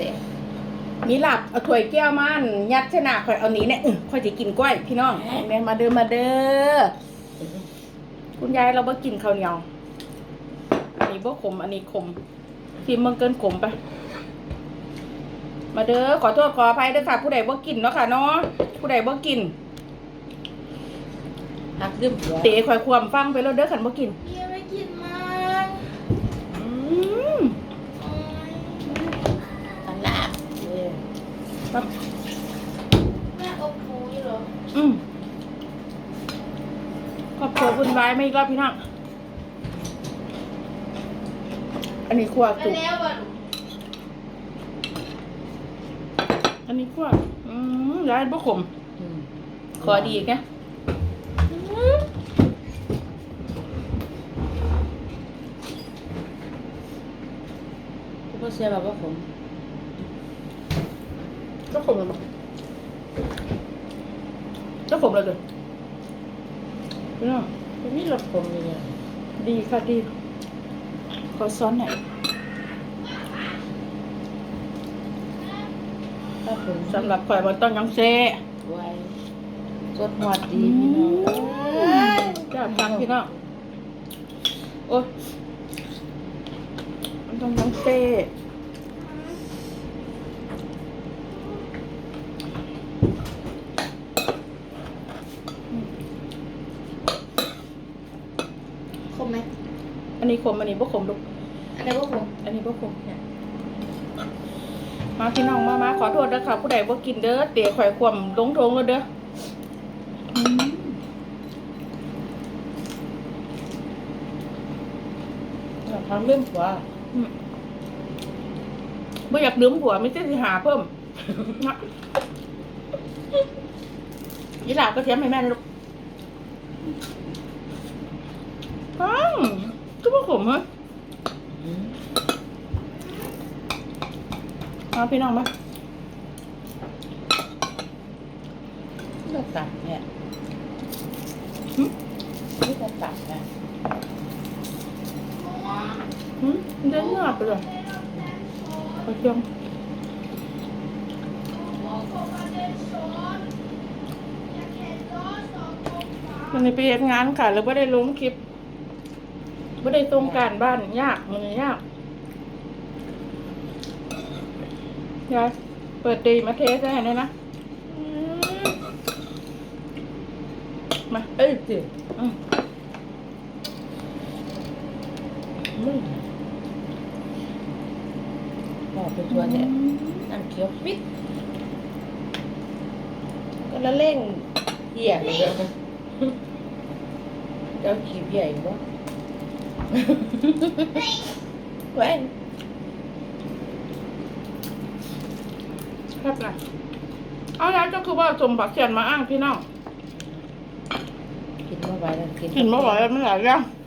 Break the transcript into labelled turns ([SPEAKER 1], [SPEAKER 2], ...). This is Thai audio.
[SPEAKER 1] เด็ก
[SPEAKER 2] มีหลับเอาถ้วยแก้วมันยัดใส่หน้าข่อยเอานี้เนี่ยอื้อข่อยจะกินกล้วยพี่น้องแม่มาเด้อมาเด้อคุณยายเราบ่กินข้าวเหนียวอันนี้บ่ขมอันนี้ขมทีมเมืองเกินขมไป มาเด้อขอโทษขออภัยเด้อค่ะผู้ใดบ่กินเนาะค่ะเนาะผู้ใดบ่กิน
[SPEAKER 1] หักดื่มหัว
[SPEAKER 2] เตะข่อยความฟังไปแล้วเด้อขันบ่กิน
[SPEAKER 3] เบียร์ไม่กินมัน
[SPEAKER 2] ครับ
[SPEAKER 3] แม่อบหมูอยู่เหรอ
[SPEAKER 2] อืมครอบครัววุ่นวายไม่อีกรอบพี่น้องอันนี้ครัว
[SPEAKER 3] ไป
[SPEAKER 2] สุก
[SPEAKER 3] แล้วอะ
[SPEAKER 2] อันนี้ครัวอืมร้านบ่ขม
[SPEAKER 1] อืม
[SPEAKER 2] ขอดีอีกนะ
[SPEAKER 1] ผู้พ่อเสียแบบว่าผม
[SPEAKER 2] ก็ขมแล้วมั้งก็ขมแล้วเด้อพี่น้อง
[SPEAKER 1] มันมีรสผมอยู่เนี่ย
[SPEAKER 2] ดีค่ะดี ขอซ้อนหน่อย
[SPEAKER 1] ถ้าผม
[SPEAKER 2] สำหรับข่อยมันต้องยังเซ่
[SPEAKER 1] ไว้สดหวดดีพี่น้องเอ้ย
[SPEAKER 2] จ้าฟังพี่น้องโอ้ยมันต้องยังเซ่
[SPEAKER 3] คมไหม
[SPEAKER 2] อันนี้ขมอันนี้บ่ขมลูก
[SPEAKER 3] อันนี้ก็คม
[SPEAKER 2] อันนี้บ่ขมเนี่ยมาพี่น้องมามาขอโทษนะคะผู้ใดบ่กินเด้อเตะข่อยความลงทงแล้วเด้ออืม
[SPEAKER 1] ทำเรื่องหัว
[SPEAKER 2] อืมบ่อยากลืมผัวไม่ใช่สิหาเพิ่มนะยี่หลาก็เทียมให้แม่นะลูกอ้าวก็บ่ ขมเหรอ
[SPEAKER 1] อืม
[SPEAKER 2] มาพี่น้องมา
[SPEAKER 1] เลือกตัดเนี่ย
[SPEAKER 2] หึ
[SPEAKER 1] เลือกตัดเนี่ย
[SPEAKER 2] หึเดินหน้าไปเลยขอเทียมมันนี้ไปเฮ็ดงานค่ะแล้วไม่ได้ลงคลิป ไม่ได้ตรงการบ้านยากมันยากยายเปิดดีมาเทสให้หน่อยนะอืมมา
[SPEAKER 1] เอ้ยสิ
[SPEAKER 2] อืม
[SPEAKER 1] อืมบอกไปทัวเนี่ยน้ำเขียวปิดก็ละเล่งเหี้ยเลยเด้อเจ้าขี้เหี้ยอีกบ่ แหวน
[SPEAKER 2] ครับนะเอาแล้วก็คือว่าสมบักเขียนมาอ้างพี่น้อง
[SPEAKER 1] กินเมื่อไหร่แล้วกิน
[SPEAKER 2] กินไม่ไหวแล้วไม่ไหลแล้ว
[SPEAKER 1] อ